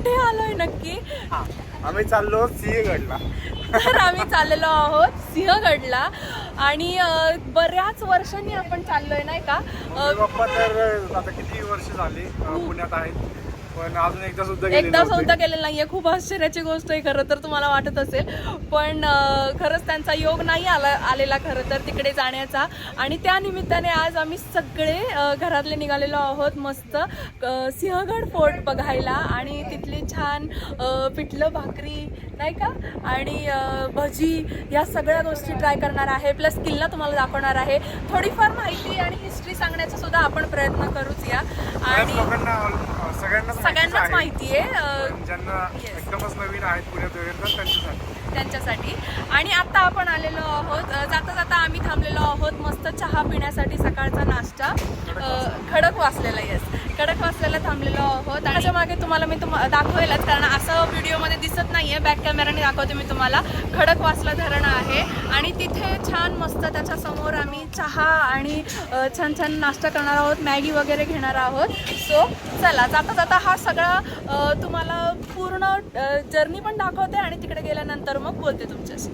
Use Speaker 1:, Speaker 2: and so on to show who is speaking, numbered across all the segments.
Speaker 1: कुठे आलोय नक्की?
Speaker 2: आम्ही चाललो सिंहगडला.
Speaker 1: तर आम्ही चाललेलो आहोत सिंहगडला. आणि बऱ्याच वर्षांनी आपण चाललोय नाही का? अं,
Speaker 2: बाप्पा तर आता किती वर्ष झाली पुण्यात आहेत. पण अजून एकदा सुद्धा
Speaker 1: एकदा. सुद्धा केलेलं नाहीये. खूप आश्चर्याची गोष्ट आहे खरं तर तुम्हाला वाटत असेल. पण खरंच त्यांचा योग नाही आला आलेला खरं तर तिकडे जाण्याचा. आणि त्या निमित्ताने आज आम्ही सगळे घरातले निघालेलो आहोत मस्त सिंहगड फोर्ट बघायला. आणि तिथली छान पिठलं भाकरी नाही का? आणि भजी या सगळ्या गोष्टी ट्राय करणार आहे. प्लस किल्ला तुम्हाला दाखवणार आहे. थोडीफार माहिती आणि हिस्ट्री सांगण्याचा सुद्धा आपण प्रयत्न करूच या. आणि
Speaker 2: सगळ्यांनाच.
Speaker 1: माहिती आहे अं,
Speaker 2: पण ज्यांना
Speaker 1: Yes.
Speaker 2: एकदमच नवीन आहेत पुण्यात वगैरे तर त्यांच्यासाठी
Speaker 1: त्यांच्यासाठी आणि आता आपण आलेलो आहोत जाता जाता आम्ही थांबलेलो आहोत मस्त चहा पिण्यासाठी सकाळचा नाश्ता आहोत आणि त्याच्यामागे तुम्हाला मी तुम दाखवेलच कारण असं व्हिडिओमध्ये दिसत नाही आहे बॅक कॅमेराने दाखवते मी तुम्हाला. खडकवासला धरण आहे. आणि तिथे छान मस्त त्याच्यासमोर आम्ही चहा आणि छान छान नाश्ता करणार आहोत. मॅगी वगैरे घेणार आहोत. सो चला. जाता जाता हा सगळा तुम्हाला पूर्ण जर्नी पण दाखवते आणि तिकडे गेल्यानंतर मग बोलते तुमच्याशी.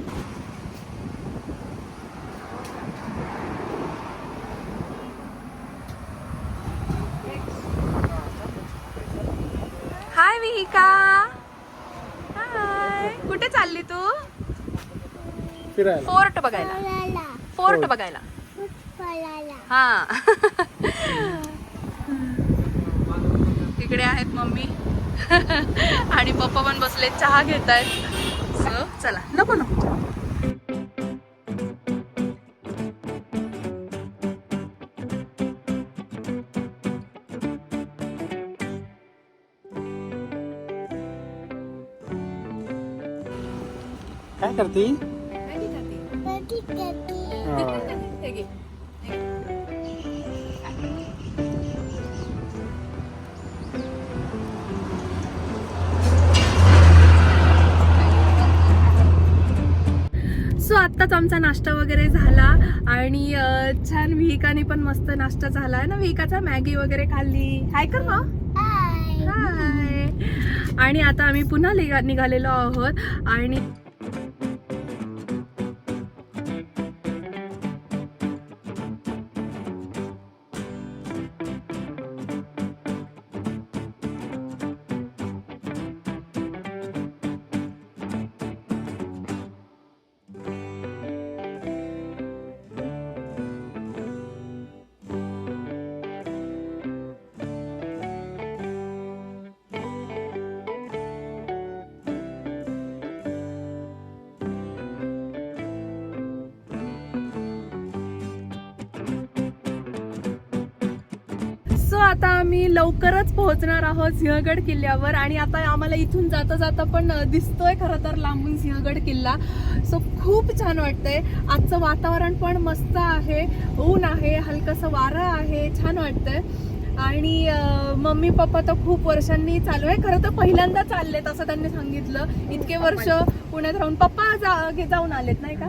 Speaker 1: विहिका हाय कुठे चालली तू?
Speaker 2: फिरायला.
Speaker 1: फोर्ट बघायला. फोर्ट बघायला. हा. इकडे आहेत मम्मी. आणि पप्पा पण बसले. चहा घेत आहेत चला. नको नको.
Speaker 2: करते?
Speaker 1: हे. सो आत्ताच आमचा नाश्ता वगैरे झाला आणि छान विहिकाने पण मस्त नाश्ता झाला ना? विहिकाचा मॅगी वगैरे खाल्ली. हाय कर मग हाय आणि आता आम्ही पुन्हा निघा निघालेलो आहोत आणि आता आम्ही लवकरच पोहोचणार आहोत सिंहगड किल्ल्यावर आणि आता आम्हाला इथून जाता जाता पण दिसतोय खरं तर लांबून सिंहगड किल्ला. सो खूप छान वाटतंय. आजचं वातावरण पण मस्त आहे ऊन आहे हलकंसं वारं आहे छान वाटतंय. आणि मम्मी पप्पा तर खूप वर्षांनी चालू आहे. खरं तर पहिल्यांदा चाललेत असं त्यांनी सांगितलं. इतके वर्ष पुण्यात राहून पप्पा जा- जाऊन आलेत नाही का?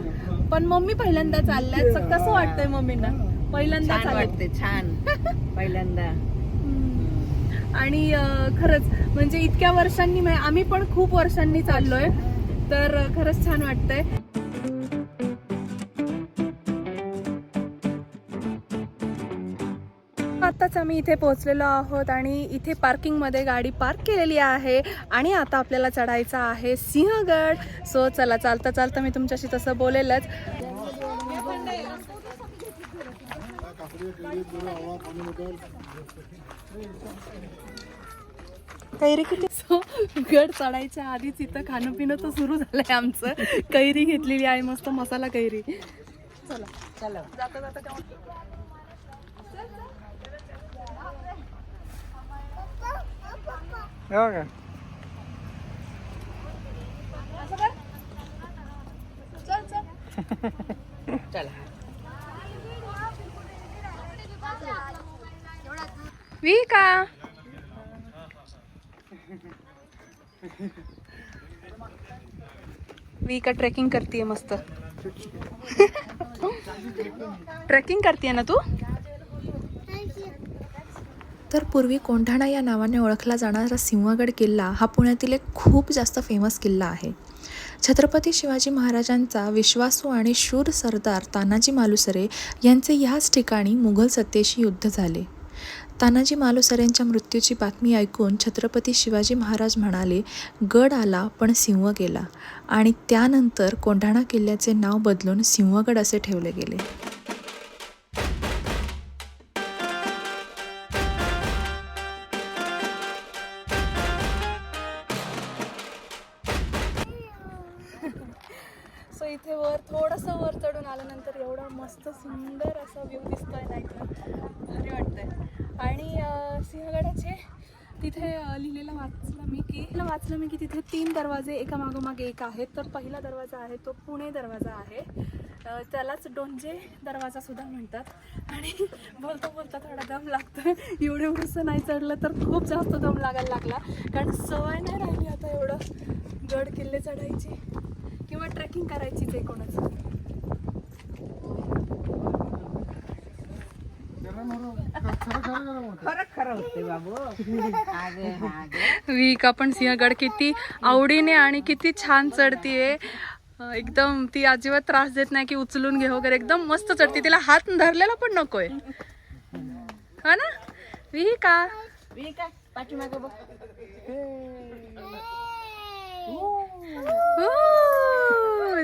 Speaker 1: पण मम्मी पहिल्यांदा चालल्यात. कसं वाटतंय मम्मींना? पहिल्यांदा
Speaker 3: छान वाटते छान. पहिल्यांदा.
Speaker 1: आणि खरंच म्हणजे इतक्या वर्षांनी आम्ही पण खूप वर्षांनी चाललोय. तर खरंच छान वाटतंय. आताच आम्ही इथे पोहोचलेलो आहोत आणि इथे पार्किंगमध्ये गाडी पार्क केलेली आहे. आणि आता आपल्याला चढायचं आहे सिंहगड. सो चला चालता चालता मी तुमच्याशी तसं बोलेलच. कैरी किती? सो गड चढायच्या आधीच इथं खाणं पिणं तर सुरू झालंय आमचं. कैरी घेतलेली आहे मस्त मसाला कैरी. चला.
Speaker 3: चला.
Speaker 1: जाता जाता का?
Speaker 2: का?
Speaker 1: चल चल.
Speaker 3: चला.
Speaker 1: वी का वी का ट्रेकिंग करते मस्त. ट्रेकिंग करते ना तू?
Speaker 4: तर पूर्वी कोंढाणा या नावाने ओळखला जाणारा सिंहगड किल्ला हा पुण्यातील एक खूप जास्त फेमस किल्ला आहे. छत्रपती शिवाजी महाराजांचा विश्वासू आणि शूर सरदार तानाजी मालुसरे यांचे ह्याच ठिकाणी मुघल सत्तेशी युद्ध झाले. तानाजी मालुसरेंच्या मृत्यूची बातमी ऐकून छत्रपती शिवाजी महाराज म्हणाले गड आला पण सिंह गेला. आणि त्यानंतर कोंढाणा किल्ल्याचे नाव बदलून सिंहगड असे ठेवले गेले.
Speaker 1: इथे वर थोडंसं वर चढून आल्यानंतर एवढा मस्त सुंदर असा व्ह्यू दिसतोय ना इथं. भारी वाटतंय. आणि सिंहगडाचे तिथे लिहिलेलं वाचलं मी की वाचलं मी की तिथे तीन दरवाजे एका मागोमाग एक आहेत. तर पहिला दरवाजा आहे तो पुणे दरवाजा आहे. त्यालाच डोंजे दरवाजा सुद्धा म्हणतात. आणि बोलता बोलता थोडा दम लागतो एवढं एवढंसं नाही चढलं तर खूप जास्त दम लागायला लागला. कारण सवय नाही राहिली आता एवढं. गड किल्ले चढायची. किंवा ट्रेकिंग करायचीच आहे कोणाचं.
Speaker 3: खरं खरं होते बाबू. आगे आगे
Speaker 1: विका पण सिंहगड किती आवडीने आणि किती छान चढतीये. एकदम ती अजिबात त्रास देत नाही की उचलून घे वगैरे एकदम मस्त चढते. तिला हात धरलेला पण नकोय. हा ना? विका
Speaker 3: मी काय पाठीमागे बघ.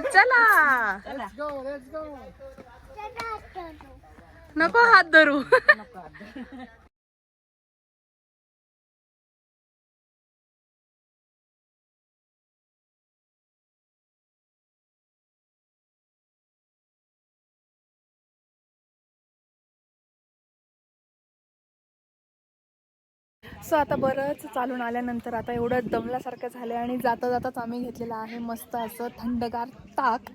Speaker 1: चला.
Speaker 3: चला.
Speaker 1: नको हात धरू. सो आता बरंच चालून आल्यानंतर आता एवढं दमल्यासारखं झालं आणि जाता जाताच आम्ही घेतलेलं आहे मस्त असं थंडगार ताक.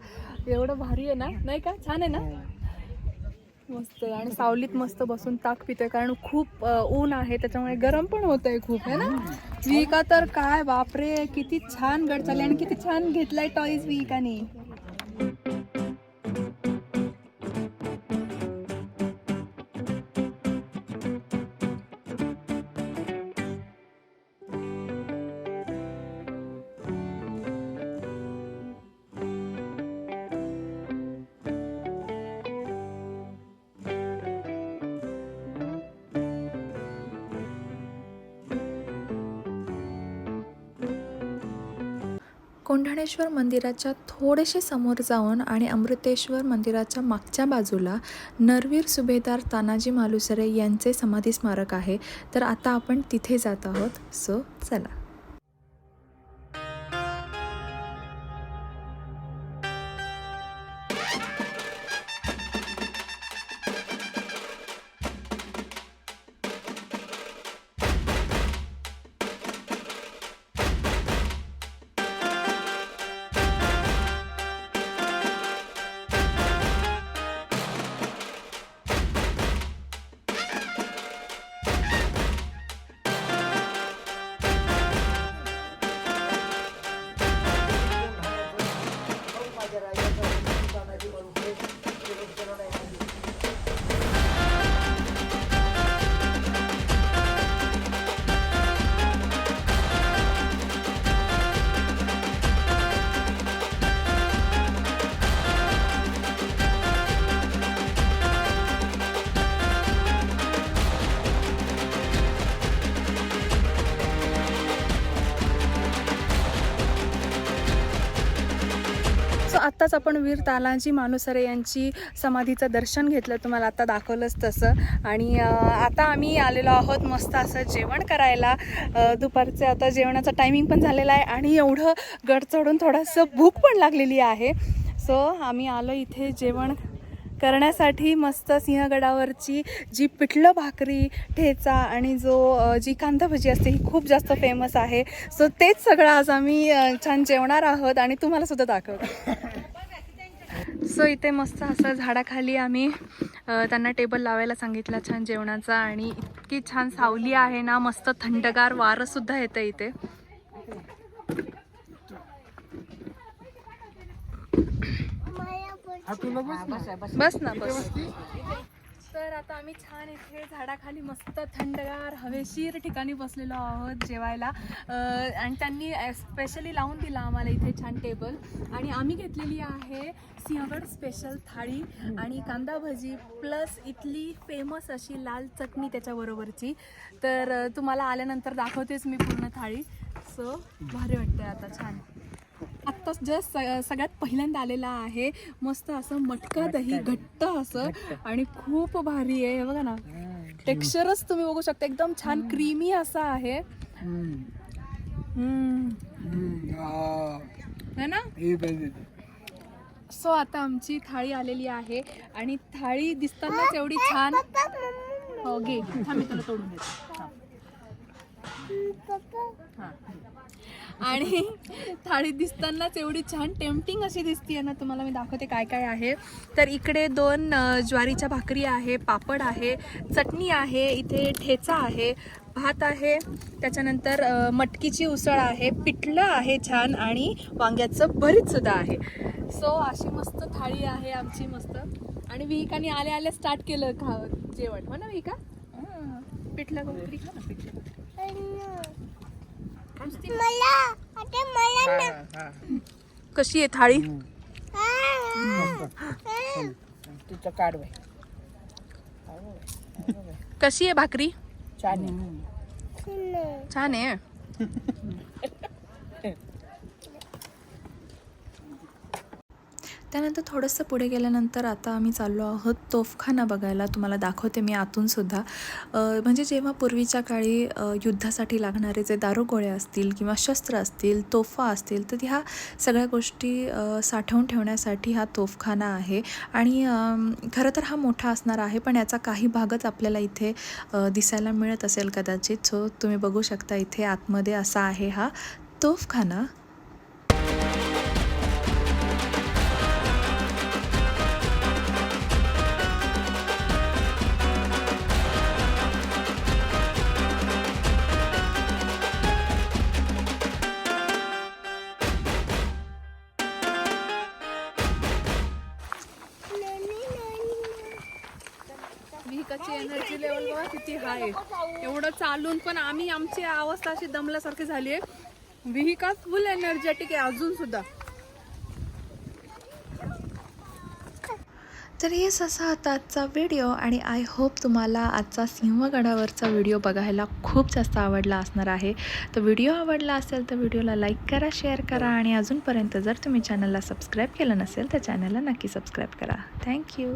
Speaker 1: एवढं भारी आहे ना? नाही का? छान आहे ना? मस्त आहे. आणि सावलीत मस्त बसून ताक पितोय कारण खूप ऊन आहे त्याच्यामुळे गरम पण होत आहे खूप आहे ना? विका तर काय बापरे किती छान गड चालले आणि किती छान घेतलाय टॉईज विकाने.
Speaker 4: कोंढणेश्वर मंदिराच्या थोडेसे समोर जाऊन आणि अमृतेश्वर मंदिराच्या मागच्या बाजूला नरवीर सुभेदार तानाजी मालुसरे यांचे समाधी स्मारक आहे. तर आता आपण तिथे जात आहोत. सो चला.
Speaker 1: आत्ताच आपण वीर तालाजी मानुसरे यांची समाधीचं दर्शन घेतलं तुम्हाला आता दाखवलंच तसं. आणि आता आम्ही आलेलो आहोत मस्त असं जेवण करायला. दुपारचं आता जेवणाचं टायमिंग पण झालेला आहे आणि एवढं गड चढून थोडंसं भूक पण लागलेली आहे. सो आम्ही आलो इथे जेवण करण्यासाठी मस्त सिंहगडावरची जी पिठलं भाकरी ठेचा आणि जो जी कांदा भजी असते ही खूप जास्त फेमस आहे. सो तेच सगळं आज आम्ही छान जेवणार आहोत आणि तुम्हाला सुद्धा दाखवतो सो इथे मस्त असं झाडाखाली आम्ही त्यांना टेबल लावायला सांगितला छान जेवणाचा आणि इतकी छान सावली आहे ना मस्त थंडगार वारं सुद्धा येतं इथे.
Speaker 2: बस ना.
Speaker 3: बस
Speaker 1: तर आता आम्ही छान इथे झाडाखाली मस्त थंडगार हवेशीर ठिकाणी बसलेलो आहोत जेवायला. आणि त्यांनी स्पेशली लावून दिला आम्हाला इथे छान टेबल आणि आम्ही घेतलेली आहे सिंहगड स्पेशल थाळी आणि कांदा भजी प्लस इथली फेमस अशी लाल चटणी त्याच्याबरोबरची. तर तुम्हाला आल्यानंतर दाखवतेच मी पूर्ण थाळी. सो भारी वाटते आता छान. आत्ताच जस्ट सगळ्यात पहिल्यांदा आलेला आहे मस्त असं मटका दही घट्ट असं आणि खूप भारी आहे हे बघा ना टेक्स्चरच तुम्ही बघू शकता एकदम छान क्रीमी असा आहे
Speaker 2: हम्म.
Speaker 1: हम्म.
Speaker 2: हम्म. हा.
Speaker 1: है ना. सो आता आमची थाळी आलेली आहे आणि थाळी दिसतानाच एवढी छान हो घे थांब मी तुला तोडून देते. हा. आणि थाळी दिसतानाच एवढी छान टेम्पटिंग अशी दिसतीये ना तुम्हाला मी दाखवते काय काय आहे तर इकडे दोन ज्वारीच्या भाकरी आहे पापड आहे चटणी आहे इथे ठेचा आहे भात आहे त्याच्यानंतर मटकीची उसळ आहे पिठलं आहे छान आणि वांग्याचं भरीत सुद्धा आहे सो अशी मस्त थाळी आहे आमची मस्त आणि विहिकाने आले आले स्टार्ट केलं खा जेवण हो ना विहिका. पिठलं खा ना पिठलं. कशी आहे थाळी?
Speaker 3: तिचं काढ बाई.
Speaker 1: कशी आहे भाकरी?
Speaker 3: छान आहे.
Speaker 1: छान आहे.
Speaker 4: त्यानंतर थोडंसं पुढे गेल्यानंतर आता आम्ही चाललो आहोत तोफखाना बघायला. तुम्हाला दाखवते मी आतूनसुद्धा म्हणजे जेव्हा पूर्वीच्या काळी युद्धासाठी लागणारे जे दारुगोळे असतील किंवा शस्त्र असतील तोफा असतील तर ह्या सगळ्या गोष्टी साठवून ठेवण्यासाठी हा तोफखाना आहे. आणि खरं तर हा मोठा असणार आहे पण याचा काही भागच आपल्याला इथे दिसायला मिळत असेल कदाचित. सो तुम्ही बघू शकता इथे आतमध्ये असा आहे हा तोफखाना.
Speaker 1: लेवल बघा किती हाय आहे. एवढं चालून पण आम्ही आमची अवस्था अशी दमल्यासारखी झाली आहे. विहिका फुल एनर्जेटिक आहे अजून सुद्धा.
Speaker 4: तर हेच असा आता आजचा व्हिडिओ आणि आय होप तुम्हाला आजचा सिंहगडावरचा व्हिडिओ बघायला खूप जास्त आवडला असणार आहे. तर व्हिडिओ आवडला असेल तर व्हिडिओला लाईक करा शेअर करा आणि अजूनपर्यंत जर तुम्ही चॅनलला सबस्क्राईब केलं नसेल तर चॅनलला नक्की सबस्क्राईब करा. थँक्यू